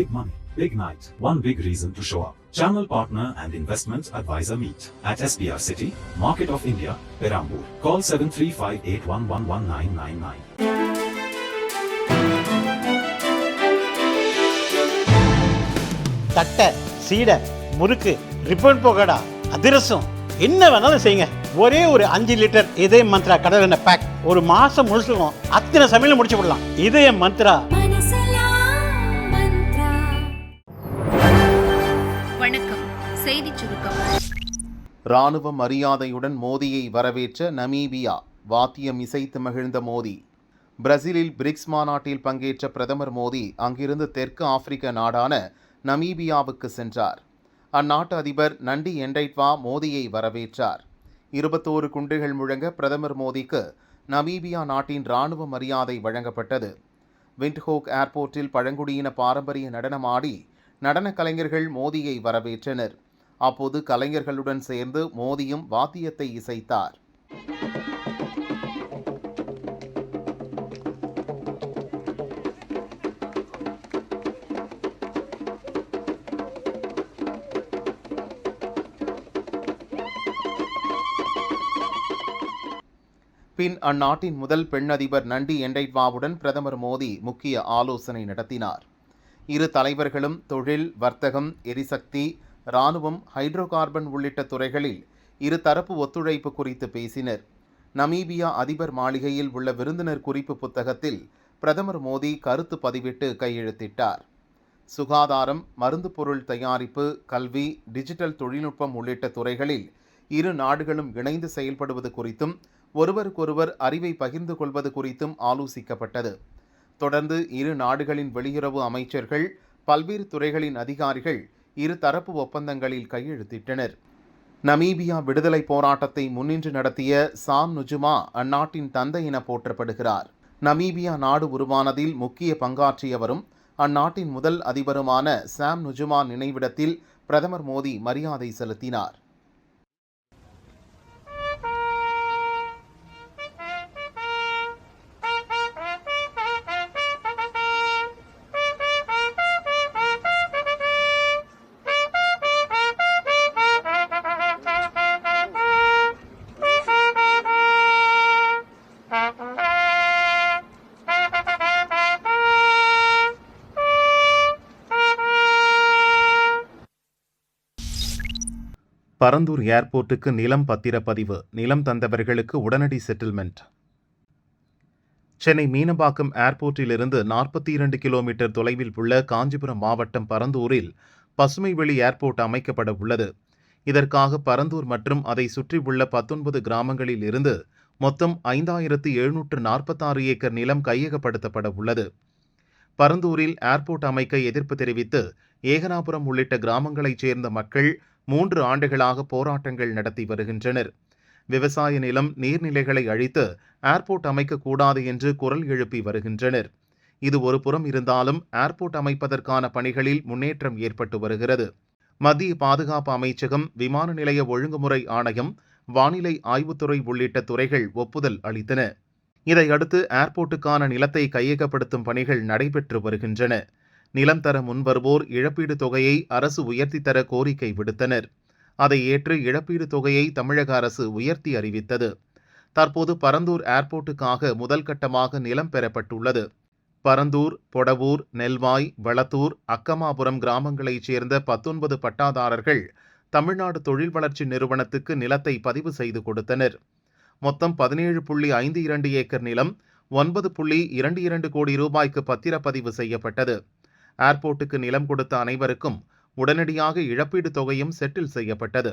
Big money, big night, one big reason to show up. Channel partner and investment advisor meet at SBR City, Market of India, Perambur. Call 7358111999. தட்டை சீடை முறுக்கு ribbon போகடா அதிரசம் என்ன வேணாலும் செய்யுங்க ஒரே ஒரு அஞ்சு litre இதய மந்த்ரா கடல் எண்ணெய் பேக் ஒரு மாசம் முழுசுக்கும் அத்தனை சமையல முடிச்சு விடலாம் இதய மந்த்ரா செய்திச் சுருக்கம். இராணுவ மரியாதையுடன் மோடியை வரவேற்ற நமீபியா வாத்தியம் இசைத்து மகிழ்ந்த மோடி பிரேசிலில் பிரிக்ஸ் மாநாட்டில் பங்கேற்ற பிரதமர் மோடி அங்கிருந்து தெற்கு ஆப்பிரிக்க நாடான நமீபியாவுக்கு சென்றார். அந்நாட்டு அதிபர் நண்டி எண்டைட்வா மோடியை வரவேற்றார். இருபத்தோரு குண்டுகள் முழங்க பிரதமர் மோடிக்கு நமீபியா நாட்டின் இராணுவ மரியாதை வழங்கப்பட்டது. விண்ட்ஹோக் ஏர்போர்ட்டில் பழங்குடியின பாரம்பரிய நடனமாடி நடன கலைஞர்கள் மோடியை வரவேற்றனர். அப்போது கலைஞர்களுடன் சேர்ந்து மோதியும் வாத்தியத்தை இசைத்தார். பின் அந்நாட்டின் முதல் பெண் அதிபர் நண்டி எண்டைட்வாவுடன் பிரதமர் மோடி முக்கிய ஆலோசனை நடத்தினார். இரு தலைவர்களும் தொழில் வர்த்தகம் எரிசக்தி இராணுவம் ஹைட்ரோ கார்பன் உள்ளிட்ட துறைகளில் இருதரப்பு ஒத்துழைப்பு குறித்து பேசினர். நமீபியா அதிபர் மாளிகையில் உள்ள விருந்தினர் குறிப்பு புத்தகத்தில் பிரதமர் மோடி கருத்து பதிவிட்டு கையெழுத்திட்டார். சுகாதாரம் மருந்து பொருள் தயாரிப்பு கல்வி டிஜிட்டல் தொழில்நுட்பம் உள்ளிட்ட துறைகளில் இரு நாடுகளும் இணைந்து செயல்படுவது குறித்தும் ஒருவருக்கொருவர் அறிவை பகிர்ந்து கொள்வது குறித்தும் ஆலோசிக்கப்பட்டது. தொடர்ந்து இரு நாடுகளின் வெளியுறவு அமைச்சர்கள் பல்வேறு துறைகளின் அதிகாரிகள் இரு தரப்பு ஒப்பந்தங்களில் கையெழுத்திட்டனர். நமீபியா விடுதலை போராட்டத்தை முன்னின்று நடத்திய சாம் நுஜுமா அந்நாட்டின் தந்தை என போற்றப்படுகிறார். நமீபியா நாடு உருவானதில் முக்கிய பங்காற்றியவரும் அந்நாட்டின் முதல் அதிபருமான சாம் நுஜுமா நினைவிடத்தில் பிரதமர் மோடி மரியாதை செலுத்தினார். பரந்தூர் ஏர்போர்ட்டுக்கு நிலம் பத்திரப்பதிவு நிலம் தந்தவர்களுக்கு உடனடி செட்டில்மெண்ட் சென்னை மீனம்பாக்கம் ஏர்போர்ட்டிலிருந்து நாற்பத்தி இரண்டு கிலோமீட்டர் தொலைவில் உள்ள காஞ்சிபுரம் மாவட்டம் பரந்தூரில் பசுமைவெளி ஏர்போர்ட் அமைக்கப்பட உள்ளது. இதற்காக பரந்தூர் மற்றும் அதை சுற்றியுள்ள பத்தொன்பது கிராமங்களில் இருந்து மொத்தம் ஐந்தாயிரத்து எழுநூற்று நாற்பத்தாறு ஏக்கர் நிலம் கையகப்படுத்தப்பட உள்ளது. பரந்தூரில் ஏர்போர்ட் அமைக்க எதிர்ப்பு தெரிவித்து ஏகனாபுரம் உள்ளிட்ட கிராமங்களைச் சேர்ந்த மக்கள் மூன்று ஆண்டுகளாக போராட்டங்கள் நடத்தி வருகின்றனர். விவசாய நிலம் நீர்நிலைகளை அழித்து ஏர்போர்ட் அமைக்கக்கூடாது என்று குரல் எழுப்பி வருகின்றனர். இது ஒரு புறம் இருந்தாலும் ஏர்போர்ட் அமைப்பதற்கான பணிகளில் முன்னேற்றம் ஏற்பட்டு வருகிறது. மத்திய பாதுகாப்பு அமைச்சகம் விமான நிலைய ஒழுங்குமுறை ஆணையம் வானிலை ஆய்வுத்துறை உள்ளிட்ட துறைகள் ஒப்புதல் அளித்தன. இதையடுத்து ஏர்போர்ட்டுக்கான நிலத்தை கையகப்படுத்தும் பணிகள் நடைபெற்று வருகின்றன. நிலம் தர முன்வருவோர் இழப்பீடு தொகையை அரசு உயர்த்தி தர கோரிக்கை விடுத்தனர். அதை ஏற்று இழப்பீடு தொகையை தமிழக அரசு உயர்த்தி அறிவித்தது. தற்போது பரந்தூர் ஏர்போர்ட்டுக்காக முதல் கட்டமாக நிலம் பெறப்பட்டுள்ளது. பரந்தூர் பொடவூர் நெல்வாய் வளத்தூர் அக்கமாபுரம் கிராமங்களைச் சேர்ந்த பத்தொன்பது பட்டாதாரர்கள் தமிழ்நாடு தொழில் வளர்ச்சி நிறுவனத்துக்கு நிலத்தை பதிவு செய்து கொடுத்தனர். மொத்தம் பதினேழு புள்ளி ஐந்து இரண்டு ஏக்கர் நிலம் ஒன்பது புள்ளி இரண்டு இரண்டு கோடி ரூபாய்க்கு பத்திரப்பதிவு செய்யப்பட்டது. ஏர்போர்ட்டுக்கு நிலம் கொடுத்த அனைவருக்கும் உடனடியாக இழப்பீடு தொகையும் செட்டில் செய்யப்பட்டது.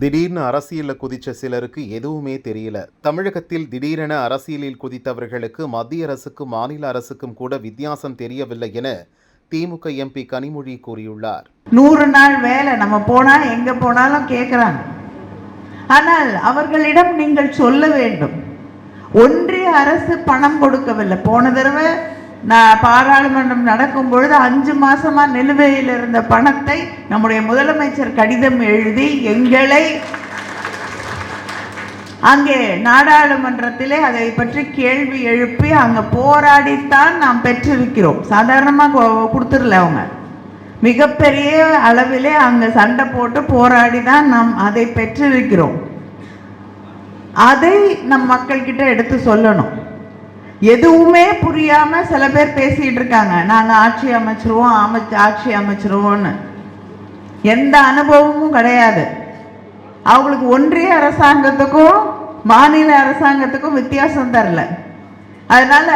திடீர்னு அரசியலில் குதிச்ச சிலருக்கு எதுவுமே தெரியல. தமிழகத்தில் திடீரென அரசியலில் குதித்தவர்களுக்கு மத்திய அரசுக்கும் மாநில அரசுக்கும் கூட வித்தியாசம் தெரியவில்லை என திமுக எம்பி கனிமொழி கூறியுள்ளார். நூறு நாள் வேலை நம்ம போனா எங்க போனாலும் கேட்குறாங்க ஆனால் அவர்களிடம் நீங்கள் சொல்ல வேண்டும். ஒன்றிய அரசு பணம் கொடுக்கவில்லை. போன தடவை நான் பாராளுமன்றம் நடக்கும் பொழுது அஞ்சு மாசமா நிலுவையில் இருந்த பணத்தை நம்முடைய முதலமைச்சர் கடிதம் எழுதி எங்களை அங்கே நாடாளுமன்றத்திலே அதை பற்றி கேள்வி எழுப்பி அங்கே போராடித்தான் நாம் பெற்றிருக்கிறோம். சாதாரணமாக கொடுத்துடல அவங்க. மிகப்பெரிய அளவிலே அங்கே சண்டை போட்டு போராடி தான் நாம் அதை பெற்றிருக்கிறோம். அதை நம் மக்கள்கிட்ட எடுத்து சொல்லணும். எதுவுமே புரியாம சில பேர் பேசிட்டு இருக்காங்க. நாங்க ஆட்சி அமைச்சிருவோம் அமைச்சு ஆட்சி அமைச்சிருவோம்னு. எந்த அனுபவமும் கிடையாது. அவங்களுக்கு ஒன்றிய அரசாங்கத்துக்கும் மாநில அரசாங்கத்துக்கும் வித்தியாசம் தரல. அதனால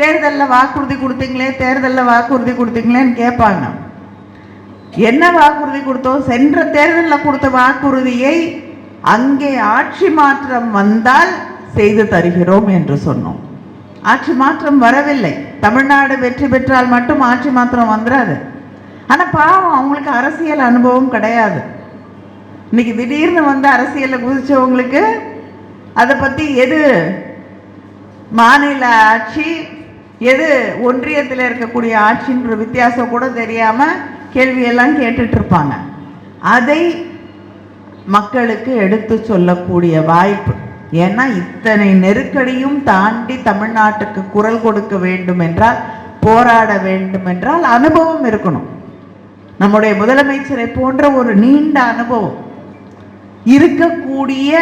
தேர்தலில் வாக்குறுதி கொடுத்தீங்களே தேர்தலில் வாக்குறுதி கொடுத்தீங்களேன்னு கேட்பாங்க. என்ன வாக்குறுதி கொடுத்தோம் சென்ற தேர்தலில் கொடுத்த வாக்குறுதியை அங்கே ஆட்சி மாற்றம் வந்தால் செய்து தருகிறோம் என்று சொன்னோம். ஆட்சி மாற்றம் வரவில்லை. தமிழ்நாடு வெற்றி பெற்றால் மட்டும் ஆட்சி மாற்றம் வந்துடாது ஆனால் பாவம் அவங்களுக்கு அரசியல் அனுபவம் கிடையாது. இன்னைக்கு திடீர்னு வந்து அரசியலில் குதிச்சவங்களுக்கு அதை பற்றி எது மாநில ஆட்சி எது ஒன்றியத்தில் இருக்கக்கூடிய ஆட்சின்ற வித்தியாசம் கூட தெரியாமல் கேள்வியெல்லாம் கேட்டுட்ருப்பாங்க. அதை மக்களுக்கு எடுத்து சொல்லக்கூடிய வாய்ப்பு ஏன்னா இத்தனை நெருக்கடியும் தாண்டி தமிழ்நாட்டுக்கு குரல் கொடுக்க வேண்டும் என்றால் போராட வேண்டும் என்றால் அனுபவம் இருக்கணும். நம்முடைய முதலமைச்சரை போன்ற ஒரு நீண்ட அனுபவம் இருக்கக்கூடிய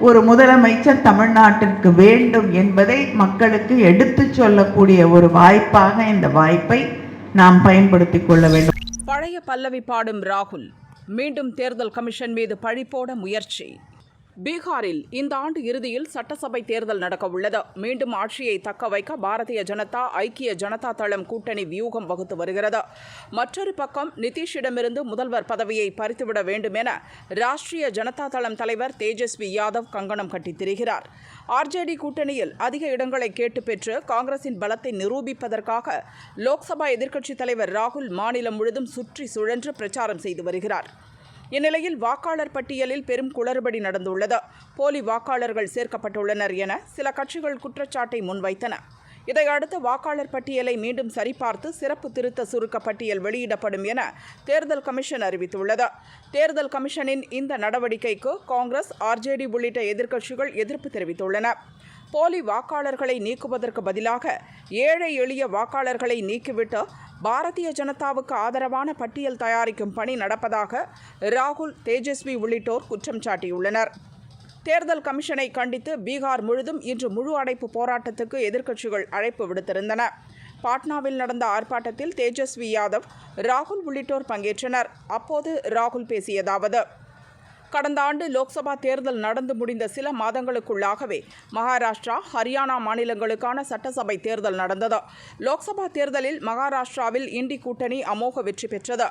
ஒரு முதலமைச்சர் தமிழ்நாட்டிற்கு வேண்டும் என்பதை மக்களுக்கு எடுத்துச் சொல்லக்கூடிய ஒரு வாய்ப்பாக இந்த வாய்ப்பை நாம் பயன்படுத்திக் கொள்ள வேண்டும். பழைய பல்லவி பாடும் ராகுல் மீண்டும் தேர்தல் கமிஷன் மீது பழி போட முயற்சி. பீகாரில் இந்த ஆண்டு இறுதியில் சட்டசபை தேர்தல் நடக்க உள்ளது மீண்டும் ஆட்சியை தக்க வைக்க பாரதிய ஜனதா ஐக்கிய ஜனதா தளம் கூட்டணி வியூகம் வகுத்து வருகிறது. மற்றொரு பக்கம் நிதிஷிடமிருந்து முதல்வர் பதவியை பறித்துவிட வேண்டும் என ராஷ்டிரிய ஜனதா தளம் தலைவர் தேஜஸ்வி யாதவ் கங்கணம் கட்டித் திரிகிறார். ஆர்ஜேடி கூட்டணியில் அதிக இடங்களை கேட்டு பெற்று காங்கிரசின் பலத்தை நிரூபிப்பதற்காக லோக்சபா எதிர்க்கட்சித் தலைவர் ராகுல் மாநிலம் முழுதும் சுற்றி சுழன்று பிரச்சாரம் செய்து வருகிறார். இந்நிலையில் வாக்காளர் பட்டியலில் பெரும் குளறுபடி நடந்துள்ளது. போலி வாக்காளர்கள் சேர்க்கப்பட்டுள்ளனர் என சில கட்சிகள் குற்றச்சாட்டை முன்வைத்தன. இதையடுத்து வாக்காளர் பட்டியலை மீண்டும் சரிபார்த்து சிறப்பு திருத்த சுருக்க பட்டியல் வெளியிடப்படும் என தேர்தல் கமிஷன் அறிவித்துள்ளது. தேர்தல் கமிஷனின் இந்த நடவடிக்கைக்கு காங்கிரஸ் ஆர்ஜேடி உள்ளிட்ட எதிர்க்கட்சிகள் எதிர்ப்பு தெரிவித்துள்ளன. போலி வாக்காளர்களை நீக்குவதற்கு பதிலாக ஏழை எளிய வாக்காளர்களை நீக்கிவிட்டு பாரதிய ஜனதாவுக்கு ஆதரவான பட்டியல் தயாரிக்கும் பணி நடப்பதாக ராகுல் தேஜஸ்வி உள்ளிட்டோர் குற்றம் சாட்டியுள்ளனர். தேர்தல் கமிஷனை கண்டித்து பீகார் முழுதும் இன்று முழு அடைப்பு போராட்டத்துக்கு எதிர்க்கட்சிகள் அழைப்பு விடுத்திருந்தன. பாட்னாவில் நடந்த ஆர்ப்பாட்டத்தில் தேஜஸ்வி யாதவ் ராகுல் உள்ளிட்டோர் பங்கேற்றனர். அப்போது ராகுல் பேசியதாவது கடந்த ஆண்டு லோக்சபா தேர்தல் நடந்து முடிந்த சில மாதங்களுக்குள்ளாகவே மகாராஷ்டிரா ஹரியானா மாநிலங்களுக்கான சட்டசபை தேர்தல் நடந்தது. லோக்சபா தேர்தலில் மகாராஷ்டிராவில் இண்டி கூட்டணி அமோக வெற்றி பெற்றது.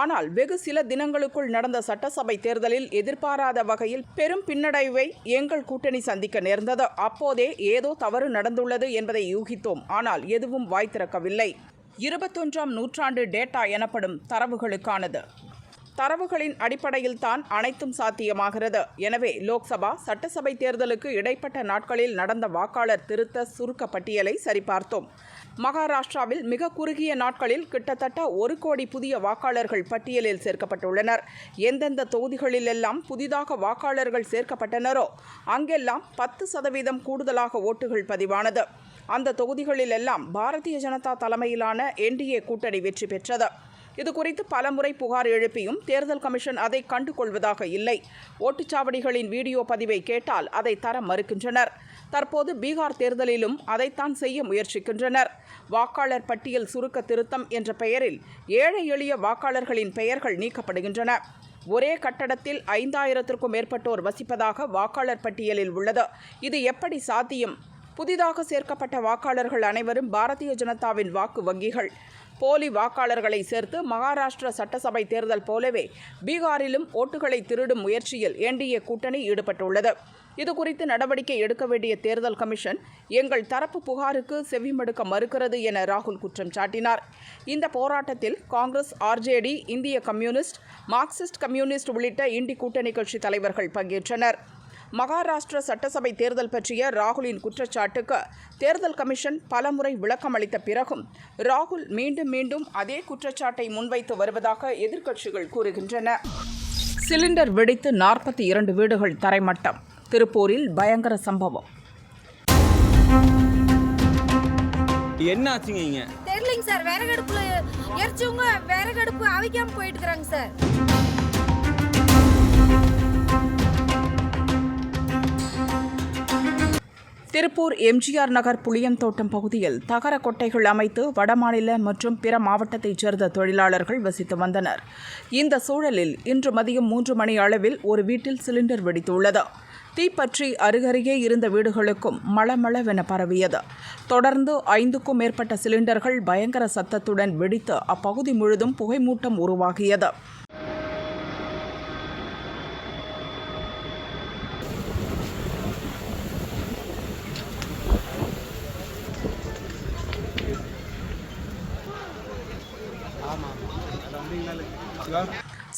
ஆனால் வெகு சில தினங்களுக்குள் நடந்த சட்டசபை தேர்தலில் எதிர்பாராத வகையில் பெரும் பின்னடைவை எங்கள் கூட்டணி சந்திக்க நேர்ந்தது. அப்போதே ஏதோ தவறு நடந்துள்ளது என்பதை யூகித்தோம். ஆனால் எதுவும் வாய் திறக்கவில்லை. இருபத்தொன்றாம் நூற்றாண்டு டேட்டா எனப்படும் தரவுகளுக்கானது. தரவுகளின் அடிப்படையில் தான் அனைத்தும் சாத்தியமாகிறது. எனவே லோக்சபா சட்டசபை தேர்தலுக்கு இடைப்பட்ட நாட்களில் நடந்த வாக்காளர் திருத்த சுருக்க பட்டியலை சரிபார்த்தோம். மகாராஷ்டிராவில் மிக குறுகிய நாட்களில் கிட்டத்தட்ட ஒரு கோடி புதிய வாக்காளர்கள் பட்டியலில் சேர்க்கப்பட்டுள்ளனர். எந்தெந்த தொகுதிகளிலெல்லாம் புதிதாக வாக்காளர்கள் சேர்க்கப்பட்டனரோ அங்கெல்லாம் பத்து சதவீதம் கூடுதலாக ஓட்டுகள் பதிவானது. அந்த தொகுதிகளிலெல்லாம் பாரதிய ஜனதா தலைமையிலான என்டிஏ கூட்டணி வெற்றி பெற்றது. இது குறித்து பலமுறை புகார் எழுப்பியும் தேர்தல் கமிஷன் அதை கண்டுகொள்வதாக இல்லை. ஓட்டுச்சாவடிகளின் வீடியோ பதிவை கேட்டால் அதை தர மறுக்கின்றனர். தற்போது பீகார் தேர்தலிலும் அதைத்தான் செய்ய முயற்சிக்கின்றனர். வாக்காளர் பட்டியல் சுருக்க திருத்தம் என்ற பெயரில் ஏழை எளிய வாக்காளர்களின் பெயர்கள் நீக்கப்படுகின்றன. ஒரே கட்டடத்தில் ஐந்தாயிரத்திற்கும் மேற்பட்டோர் வசிப்பதாக வாக்காளர் பட்டியலில் உள்ளது. இது எப்படி சாத்தியம்? புதிதாக சேர்க்கப்பட்ட வாக்காளர்கள் அனைவரும் பாரதிய ஜனதாவின் வாக்கு வங்கிகள். போலி வாக்காளர்களை சேர்த்து மகாராஷ்டிர சட்டசபை தேர்தல் போலவே பீகாரிலும் ஓட்டுகளை திருடும் முயற்சியில் என்டிஏ கூட்டணி ஈடுபட்டுள்ளது. இது குறித்து நடவடிக்கை எடுக்க வேண்டிய தேர்தல் கமிஷன் எங்கள் தரப்பு புகாருக்கு செவிமடுக்க மறுக்கிறது என ராகுல் குற்றம் சாட்டினார். இந்த போராட்டத்தில் காங்கிரஸ் ஆர்ஜேடி இந்திய கம்யூனிஸ்ட் மார்க்சிஸ்ட் கம்யூனிஸ்ட் உள்ளிட்ட இண்டி கூட்டணி கட்சி தலைவர்கள் பங்கேற்றனர். மகாராஷ்டிர சட்டசபை தேர்தல் பற்றிய ராகுலின் குற்றச்சாட்டுக்கு தேர்தல் கமிஷன் பலமுறை விளக்கம் அளித்த பிறகும் ராகுல் மீண்டும் மீண்டும் அதே குற்றச்சாட்டை முன்வைத்து வருவதாக எதிர்க்கட்சிகள் கூறுகின்றன. சிலிண்டர் வெடித்து நாற்பத்தி இரண்டு வீடுகள் தரைமட்டம். திருப்பூரில் பயங்கர சம்பவம். என்ன ஆச்சுங்க தெரியலைங்க சார் விறகடுப்புல எரிச்சவங்க விறகடுப்பு அவிக்காம போயிட்டு இருக்கிறாங்க சார். திருப்பூர் எம்ஜிஆர் நகர் புளியந்தோட்டம் பகுதியில் தகர கொட்டைகள் அமைத்து வடமாநில மற்றும் பிற மாவட்டத்தைச் சேர்ந்த தொழிலாளர்கள் வசித்து வந்தனர். இந்த சூழலில் இன்று மதியம் மூன்று மணி அளவில் ஒரு வீட்டில் சிலிண்டர் வெடித்துள்ளது. தீப்பற்றி அருகருகே இருந்த வீடுகளுக்கும் மளமளவென பரவியது. தொடர்ந்து ஐந்துக்கும் மேற்பட்ட சிலிண்டர்கள் பயங்கர சத்தத்துடன் வெடித்து அப்பகுதி முழுதும் புகைமூட்டம் உருவாகியது.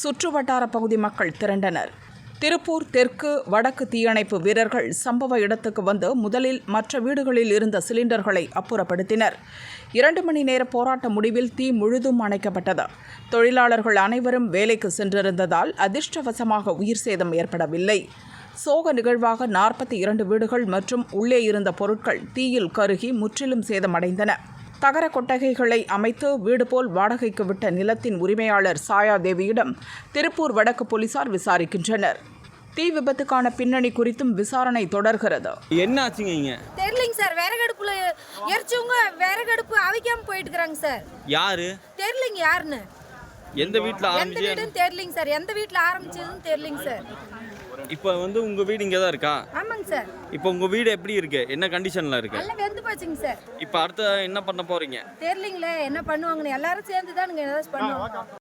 சுற்று வட்டார பகுதி மக்கள் திரண்டனர். திருப்பூர் தெற்கு வடக்கு தீயணைப்பு வீரர்கள் சம்பவ இடத்துக்கு வந்து முதலில் மற்ற வீடுகளில் இருந்த சிலிண்டர்களை அப்புறப்படுத்தினர். இரண்டு மணி நேர போராட்ட முடிவில் தீ முழுதும் அணைக்கப்பட்டது. தொழிலாளர்கள் அனைவரும் வேலைக்கு சென்றிருந்ததால் அதிர்ஷ்டவசமாக உயிர் சேதம் ஏற்படவில்லை. சோக நிகழ்வாக நாற்பத்தி இரண்டு வீடுகள் மற்றும் உள்ளே இருந்த பொருட்கள் தீயில் கருகி முற்றிலும் சேதமடைந்தன. தகர கொட்டகைகளை அமைத்து வீடு போல் வாடகைக்கு விட்ட நிலத்தின் உரிமையாளர் சாயாதேவியிடம் திருப்பூர் வடக்கு போலீசார் விசாரிக்கின்றனர். தீ விபத்துக்கான பின்னணி குறித்தும் விசாரணை தொடர்கிறது. என்ன ஆச்சுங்க இங்க? தெரியலைங்க சார். விறகடுப்புல எரிச்சவங்க விறகடுப்பு அவிக்காம போயிட்டு இருக்கிறாங்க சார். யாரு? தெரியலைங்க யாருன்னு. எந்த வீட்ல எந்த ஆரம்பிச்சு? வீடுன்னு தெரியலைங்க சார். எந்த வீட்டில் ஆரம்பிச்சதுன்னு தெரியலைங்க சார். இப்போ வந்து உங்க வீடு இங்க தான் இருக்கா? ஆமாங்க சார். இப்போ உங்க வீடு எப்படி இருக்கு? என்ன கண்டிஷன்ல இருக்கு? எல்லாம் வெந்து போச்சுங்க சார். இப்போ அடுத்து என்ன பண்ண போறீங்க? தெரியலைங்களே என்ன பண்ணுவாங்கன்னு. எல்லாரும் சேர்ந்து தானுங்க ஏதாச்சும் பண்ணுவாங்க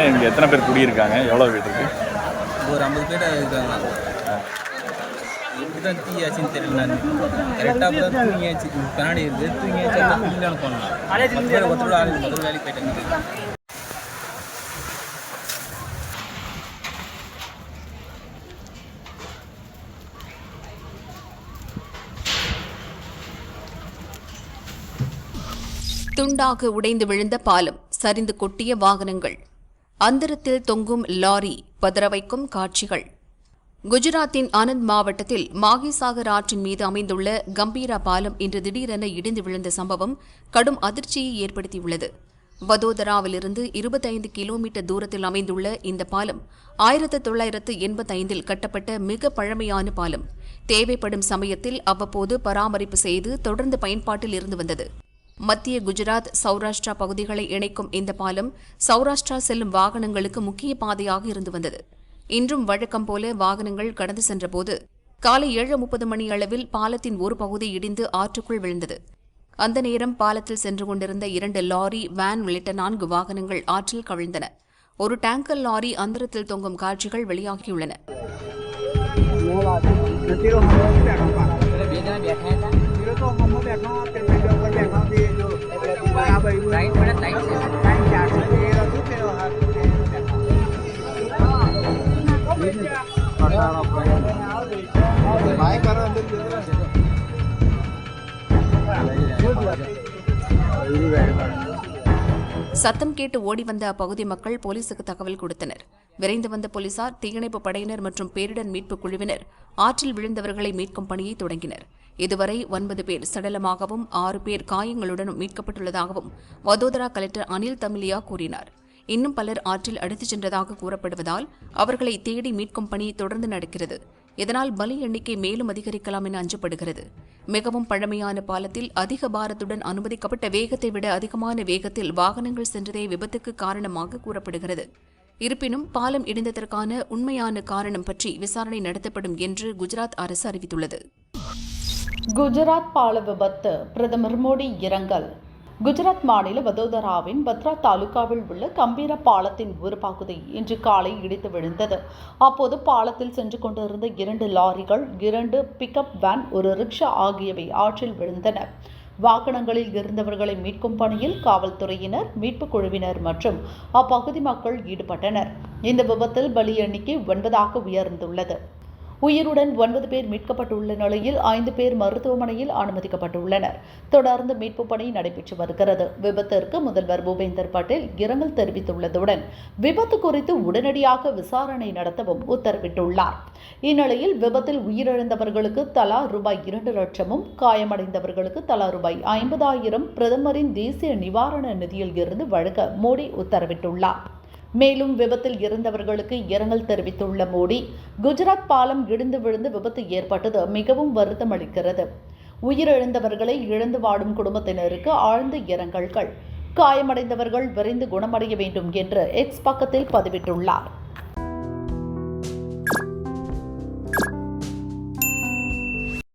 ஏன் இங்கே எத்தனை பேர் குடியிருக்காங்க? எவ்வளோ வீடு இருக்கு? ஒரு ஐம்பது பேர் இருக்காங்க. எப்படி தான் தீ ஆச்சுன்னு தெரியல கரெக்டாக தான் தூங்கியாச்சு. பின்னாடி இருந்து தூங்கியாச்சு தூங்கினாலும் போனோம் முதல் வேலைக்கு போயிட்டாங்க. துண்டாக உடைந்து விழுந்த பாலம் சரிந்து கொட்டிய வாகனங்கள். அந்தரத்தில் தொங்கும் லாரி பதறவைக்கும் காட்சிகள். குஜராத்தின் ஆனந்த் மாவட்டத்தில் மாகிசாகர் ஆற்றின் மீது அமைந்துள்ள கம்பீரா பாலம் இன்று திடீரென இடிந்து விழுந்த சம்பவம் கடும் அதிர்ச்சியை ஏற்படுத்தியுள்ளது. வதோதராவிலிருந்து இருபத்தைந்து கிலோமீட்டர் தூரத்தில் அமைந்துள்ள இந்த பாலம் ஆயிரத்து தொள்ளாயிரத்து எண்பத்தைந்தில் கட்டப்பட்ட மிக பழமையான பாலம். தேவைப்படும் சமயத்தில் அவ்வப்போது பராமரிப்பு செய்து தொடர்ந்து பயன்பாட்டில் இருந்து வந்தது. மத்திய குஜராத் சௌராஷ்டிரா பகுதிகளை இணைக்கும் இந்த பாலம் சௌராஷ்டிரா செல்லும் வாகனங்களுக்கு முக்கிய பாதையாக இருந்து வந்தது. இன்றும் வழக்கம் போல வாகனங்கள் கடந்து சென்றபோது காலை ஏழு முப்பது மணி அளவில் பாலத்தின் ஒரு பகுதி இடிந்து ஆற்றுக்குள் விழுந்தது. அந்த நேரம் பாலத்தில் சென்று கொண்டிருந்த இரண்டு லாரி வேன் உள்ளிட்ட நான்கு வாகனங்கள் ஆற்றில் கவிழ்ந்தன. ஒரு டேங்கர் லாரி அந்தரத்தில் தொங்கும் காட்சிகள் வெளியாகியுள்ளன. சத்தம் கேட்டு ஓடி வந்த அப்பகுதி மக்கள் போலீசுக்கு தகவல் கொடுத்தனர். விரைந்து வந்த போலீசார் தீயணைப்பு படையினர் மற்றும் பேரிடர் மீட்புக் குழுவினர் ஆற்றில் விழுந்தவர்களை மீட்கும் பணியை தொடங்கினர். இதுவரை ஒன்பது பேர் சடலமாகவும் ஆறு பேர் காயங்களுடனும் மீட்கப்பட்டுள்ளதாகவும் வதோதரா கலெக்டர் அனில் தமிலியா கூறினார். இன்னும் பலர் ஆற்றில் அடித்துச் சென்றதாக கூறப்படுவதால் அவர்களை தேடி மீட்கும் பணி தொடர்ந்து நடக்கிறது. இதனால் பலி எண்ணிக்கை மேலும் அதிகரிக்கலாம் என அஞ்சப்படுகிறது. மிகவும் பழமையான பாலத்தில் அதிக பாரத்துடன் அனுமதிக்கப்பட்ட வேகத்தை விட அதிகமான வேகத்தில் வாகனங்கள் சென்றதே விபத்துக்கு காரணமாக கூறப்படுகிறது. இருப்பினும் பாலம் இடிந்ததற்கான உண்மையான காரணம் பற்றி விசாரணை நடத்தப்படும் என்று குஜராத் அரசு அறிவித்துள்ளது. குஜராத் பால விபத்து பிரதமர் மோடி இரங்கல். குஜராத் மாநில வதோதராவின் பத்ரா தாலுகாவில் உள்ள கம்பீர பாலத்தின் ஒரு பகுதி இன்று காலை இடித்து விழுந்தது. அப்போது பாலத்தில் சென்று கொண்டிருந்த இரண்டு லாரிகள் இரண்டு பிக்கப் வேன் ஒரு ரிக்ஷா ஆகியவை ஆற்றில் விழுந்தன. வாகனங்களில் இருந்தவர்களை மீட்கும் பணியில் காவல்துறையினர் மீட்புக் குழுவினர் மற்றும் அப்பகுதி மக்கள் ஈடுபட்டனர். இந்த விபத்தில் பலி எண்ணிக்கை ஒன்பதாக உயர்ந்துள்ளது. உயிருடன் ஒன்பது பேர் மீட்கப்பட்டுள்ள நிலையில் ஐந்து பேர் மருத்துவமனையில் அனுமதிக்கப்பட்டுள்ளனர். தொடர்ந்து மீட்பு பணி நடைபெற்று வருகிறது. விபத்திற்கு முதல்வர் பூபேந்தர் பட்டேல் இரங்கல் தெரிவித்துள்ளதுடன் விபத்து குறித்து உடனடியாக விசாரணை நடத்தவும் உத்தரவிட்டுள்ளார். இந்நிலையில் விபத்தில் உயிரிழந்தவர்களுக்கு தலா ரூபாய் இரண்டு லட்சமும் காயமடைந்தவர்களுக்கு தலா ரூபாய் ஐம்பதாயிரம் பிரதமரின் தேசிய நிவாரண நிதியில் இருந்து வழங்க மோடி உத்தரவிட்டுள்ளார். மேலும் விபத்தில் இறந்தவர்களுக்கு இரங்கல் தெரிவித்துள்ள மோடி குஜராத் பாலம் இடிந்து விழுந்து விபத்து ஏற்பட்டது மிகவும் வருத்தம் அளிக்கிறது. உயிரிழந்தவர்களை இழந்து வாடும் குடும்பத்தினருக்கு ஆழ்ந்த இரங்கல்கள். காயமடைந்தவர்கள் விரைந்து குணமடைய வேண்டும் என்று எக்ஸ் பக்கத்தில் பதிவிட்டுள்ளார்.